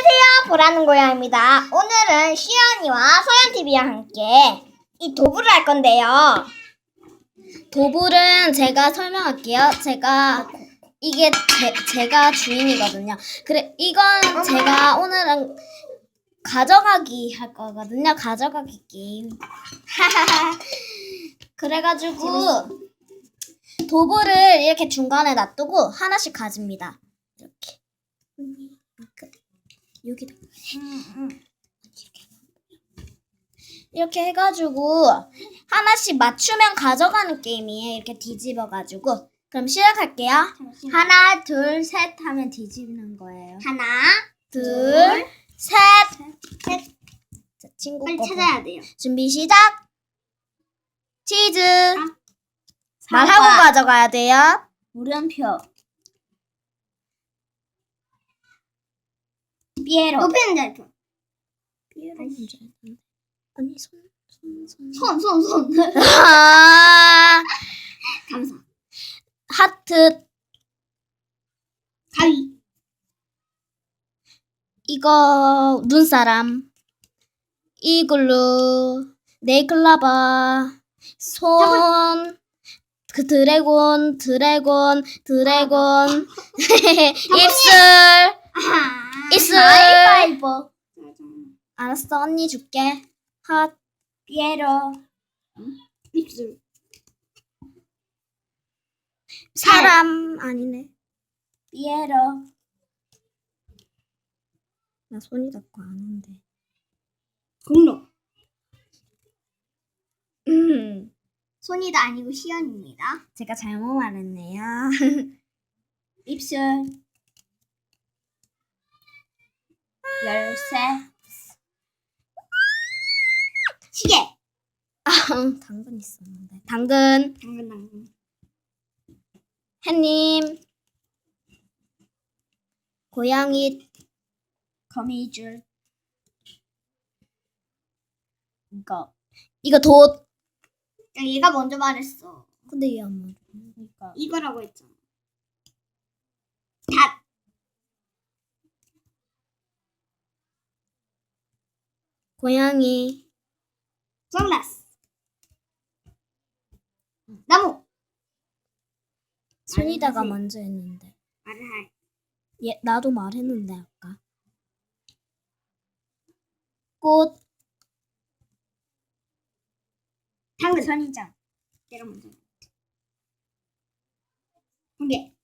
안녕하세요. 보라는 고양입니다. 오늘은 시연이와 소연TV와 함께 이 도구를 할 건데요. 도불은 제가 설명할게요. 제가 이게 제, 가 주인이거든요. 그래 이건 제가 오늘은 가져가기 할 거거든요. 가져가기 게임. 그래가지고 도불을 이렇게 중간에 놔두고 하나씩 가집니다. 이렇게 여기다 이렇게 해가지고 하나씩 맞추면 가져가는 게임이에요. 이렇게 뒤집어가지고. 그럼 시작할게요. 하나, 둘, 셋 하면 뒤집는 거예요. 하나, 둘, 둘, 셋. 셋. 자, 친구 빨리 거 찾아야 돼요. 준비 시작. 치즈. 사과. 말하고 가져가야 돼요. 물음표. 피에로. 높이는 잘 아니 손, 손, 손. 손, 손, 손. 아, 감사. 하트. 가위. 이거 눈사람 이글루 네이클라바 손 그 드래곤 드래곤 드래곤 입술 아, 있어. 가위바위보. 알았어 언니 줄게 핫 피에로. 입술. 사람 아니네 피에로. 나 손이 닿고 아는데 공로. 음 손이도 아니고 시연입니다. 제가 잘못 말했네요 입술. 열쇠. 시계. 아 당근 있었는데 당근 당근 당근. 햇님 고양이 거미줄. 이거 이거 돛 야, 얘가 먼저 말했어. 근데 얘안 말해 그러니까 이거라고 했잖아. 닷. 고양이 선글라스. 나무. 손이다가 알지. 먼저 했는데 말을 할. 얘 나도 말했는데 아까 꽃 당근. 선인장. 내가 먼저. 공개.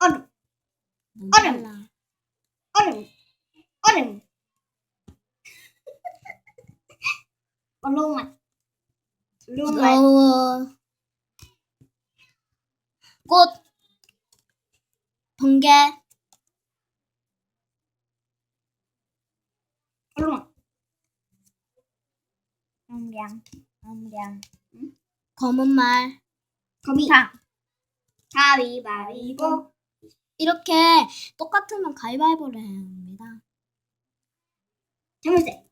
얼음. 너무 얼음. 빨라. 얼음. 얼음. 얼룩말. 얼룩말. 귀여워 꽃 번개 얼룩말. 엄량. 엄량. 검은 말 거미. 당. 가위바위보. 이렇게 똑같으면 가위바위보를 해야 합니다 자물쇠.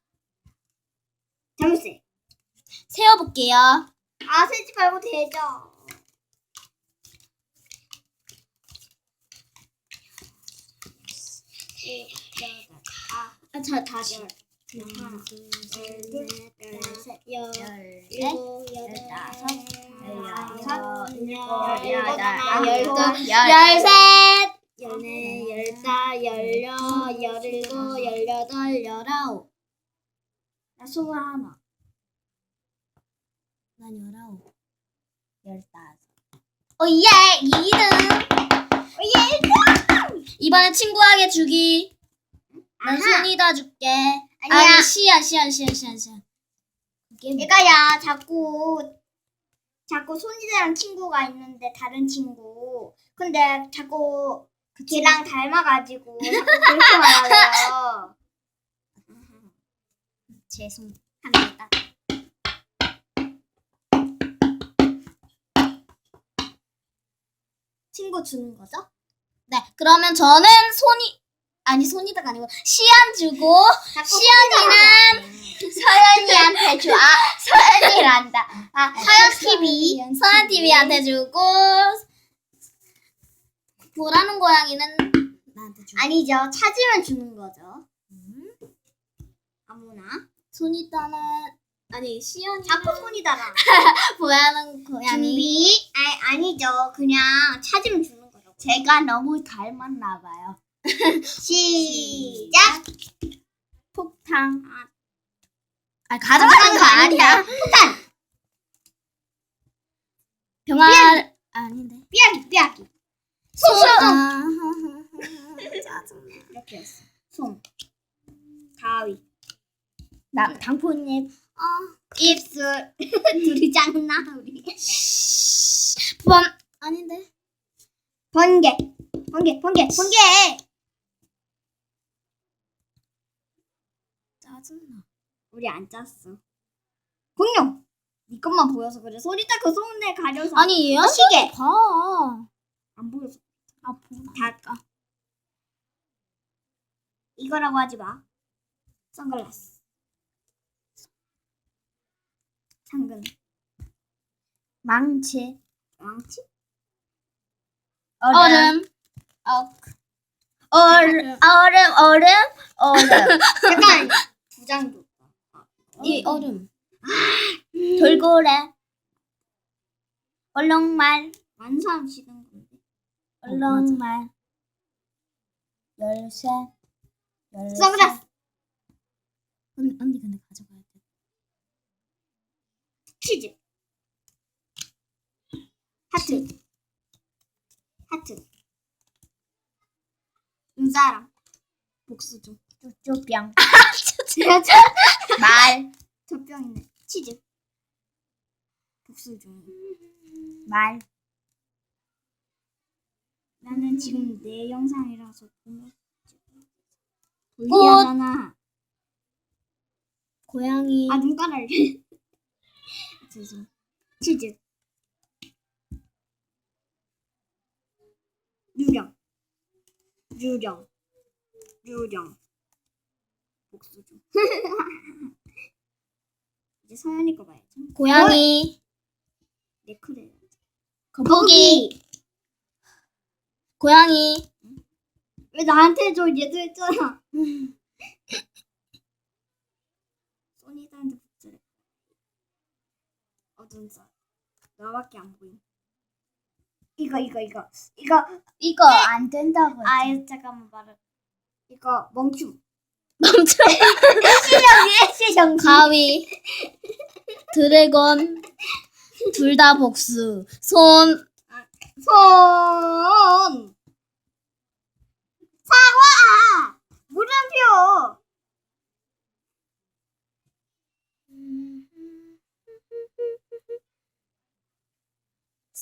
자물쇠. 세어볼게요 아, 세지 말고 대죠. 아, 자, 다시 하나, 둘, 셋, 넷, 열넷 일곱, 여덟, 열다섯, 열여섯, 열여섯, 열일곱, 열여덟, 열둘, 열셋 열네, 열다, 열여, 열일곱, 열여덟, 열아홉. 나 스물 하나. 난 열아홉 열다섯 오예, 2등. 오예, 이번엔 친구에게 주기 난 아하. 손이다 줄게 아니야. 아니 시안 시안 시안 시안 시안 그게 뭐- 얘가 야 자꾸 자꾸 손이랑 친구가 있는데 다른 친구. 근데 자꾸 걔랑 닮아가지고 자꾸 그렇게 말하래요. 죄송 합니다. 친구 주는 거죠? 네 그러면 저는 손이 아니 손이다가 아니고 시안 주고 시연이는 서연이한테 줘. 아, 서연이란다. 아, 서연 TV. 서한 TV한테 주고 보라는 고양이는 나 소연이한테 주. 아니죠. 찾으면 주는 거죠. 음. 아무나. 손이 따는 아니 시연이 자꾸 손이 달아. 보야는 고양이. 준비? 아, 아니죠. 그냥 찾으면 주는 거죠. 제가 너무 닮았나 봐요. 시작. 폭탄. 아, 아 가져가는 거 아니야. 폭탄. 병아 아닌데. 삐약이, 삐약이. 손. 손. 아, 짜증나. 이렇게 했어. 손. 가위. 나 당포잎. 아. 입술. 둘이 짱나, 우리. 번 아닌데. 번개. 번개, 번개, 번개. 짜증나. 우리 안 짰어. 공룡. 네 것만 보여서 그래. 소리 딱그 손에 가려서. 아니 얘 어, 시계. 봐. 안 보여서. 아 보나. 다. 이거라고 하지 마. 선글라스. 당근. 망치. 망치? 얼음. 어. 얼음, 얼음, 얼음, 얼음. 약간 장 줬다. 아, 이 얼음. 돌고래. 얼렁말. 완수하면 시든 건데. 얼렁말. 열쇠. 열쇠. 선글라스. 언니, 언니 근데 가져 퀴즈. 하트. 하트. 눈사람. 복수 중. 쪼쪼병. 저, 말. 저 병이네. 치즈. 복수 중. 말. 나는 지금 내 영상이라서 보면 꽃. 돌리하잖아. 고양이. 아 눈가를. 죄송. 치즈. 유령. 유령. 유령. 복수 중. 이제 서연이 거 봐야죠. 고양이. 네크레. 거북이. 고양이. 왜 나한테 줘? 얘도 했잖아. 소니한테 복수래. 쌀. 나밖에 안 보임. 이거 이거 이거 이거 이거 안 된다고. 아 잠깐만 말을. 이거 멍충. 멈춰. 시정지 시정지. 가위. 드래곤. 둘 다 복수. 손. 손.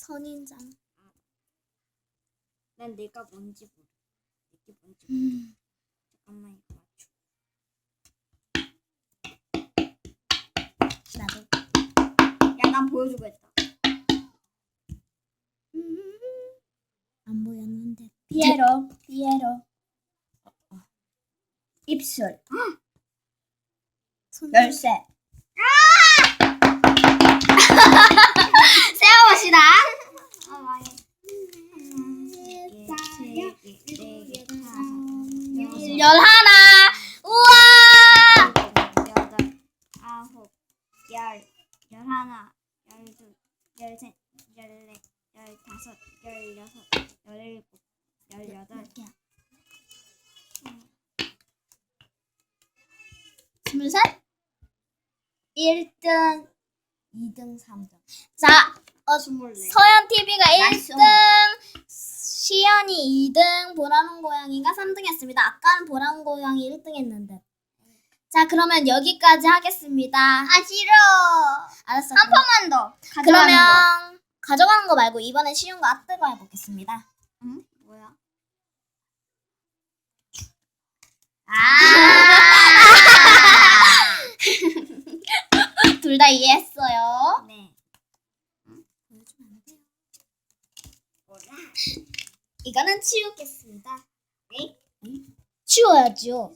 선인장. 난 내가 뭔지 모르. 내게 뭔지 모르. 잠깐만 이거 맞춰. 나도. 야, 난 보여주고 했다. 안 보였는데. 피에로. 피에로. 입술. 손. 열쇠. 세워봅시다. 아, 망해. 하나, 세 개, 세 개, 네 개, 다섯, 여섯, 열하나. 우와. 여덟, 아홉, 열, 열하나, 열둘, 열셋, 열넷, 열다섯, 열여섯, 열일곱, 열여덟, 스물셋. 1등, 2등, 3등. 자, 어, 스물네. 서현 TV가 나이스. 1등, 시연이 2등, 보라는 고양이가 3등 했습니다. 아까는 보라는 고양이 1등 했는데. 자, 그러면 여기까지 하겠습니다. 아 싫어. 알았어. 한 판만 더. 가져가는 거. 그러면 가져가는 거 말고 이번엔 쉬운 거 아뜨거 해보겠습니다. 응? 뭐야? 둘다 이해했어요. 네. 이거는 치우겠습니다. 네? 치워야죠.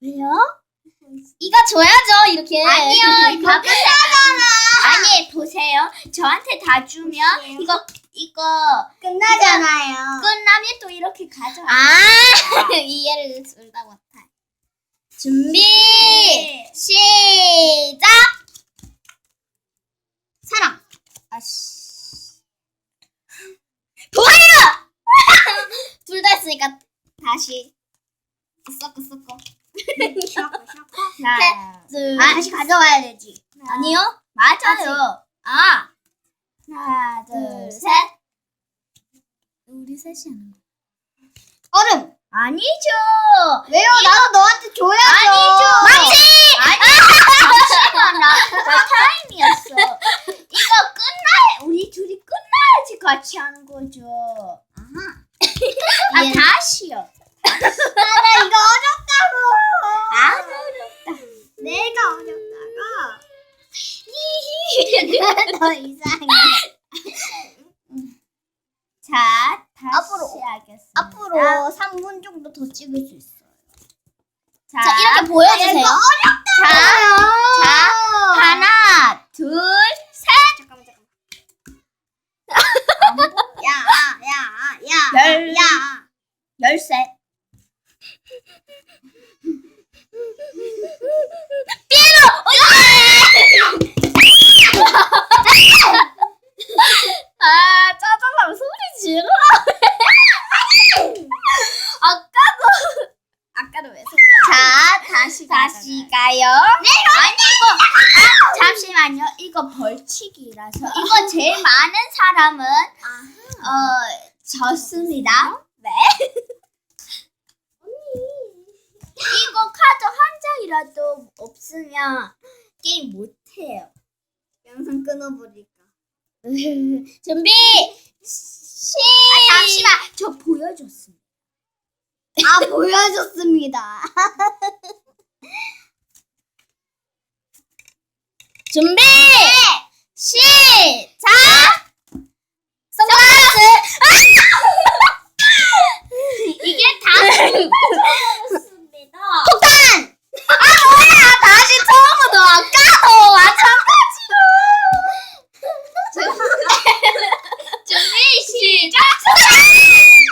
왜요? 이거 줘야죠, 이렇게. 아니요, 이거 바꾸세요. 아니, 보세요. 저한테 다 주면 보세요. 이거 이거 끝나잖아요. 끝나면 또 이렇게 가져. 아, 이해를 둘다 못해. 준비 네. 시작. 사랑. 아씨. 좋아요. 둘 다 했으니까 다시 섞어 섞어. 자, 둘. 아, 다시 가져와야 되지. 아니요. 맞아요. 아. 하나, 둘, 셋. 우리 셋이 하는 거. 얼음. 아니죠. 왜요? 나도 너한테 줘야죠. 아니죠. 맞지? 아니. 잠시만 나, 나 타임이었어. 이거 끝나야 우리 둘이 끝나야지 같이 하는 거죠. 아 예. 다시요. 너 이상해. 자 다시 앞으로, 하겠습니다. 앞으로 3분 정도 더 찍을 수 있어요. 자, 이렇게 보여주세요. 이거 어렵다. 자, 하나, 둘, 셋. 잠깐만, 잠깐만. 야, 야, 야, 열. 야. 열쇠. 아, 짜증나면 소리 질러. 아까도, 아까도 왜 소리 안 자, 다시 다시 가요. 네, 아니고. 아, 잠시만요. 이거 벌칙이라서. 이거 제일 많은 사람은, 어, 졌습니다. 네. 이거 카드 한 장이라도 없으면 게임 못해요. 영상 끊어버릴까? 준비! 시! 아, 잠시만. 저 보여줬습니다. 아, 보여줬습니다. 준비! 시작! 선글라스! 이게 다 습니다 폭탄! 아 뭐야! 다시 처음부터 아까도 마찬가지로. 준비 시작!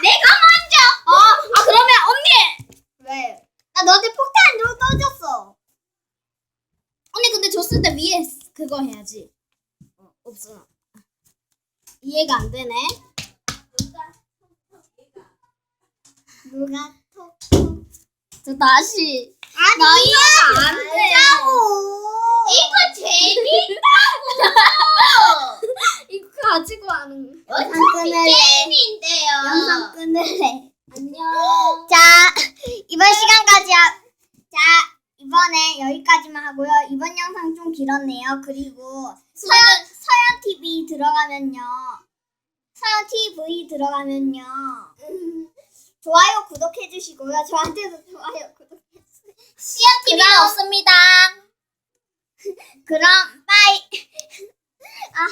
내가 먼저. 어, 아 그러면 언니. 왜? 나 너한테 폭탄 좀 떠줬어. 언니 근데 줬을 때 위에 그거 해야지. 어, 없어. 이해가 안 되네. 누가 톡? 저 다시. 아니, 나 이해가 안 돼. 이거 재밌다고. 이거 가지고 하는 거. 영상 끊을래. 게임인데요. 영상 끊을래. 안녕. 자, 이번 시간까지 하, 자, 이번에 여기까지만 하고요. 이번 영상 좀 길었네요. 그리고 서연, 서연 TV 들어가면요. 서연 TV 들어가면요. 음, 좋아요, 구독해 주시고요. 저한테도 좋아요, 구독해 주세요. 시연 TV는 없습니다. 그럼, 빠이. 아,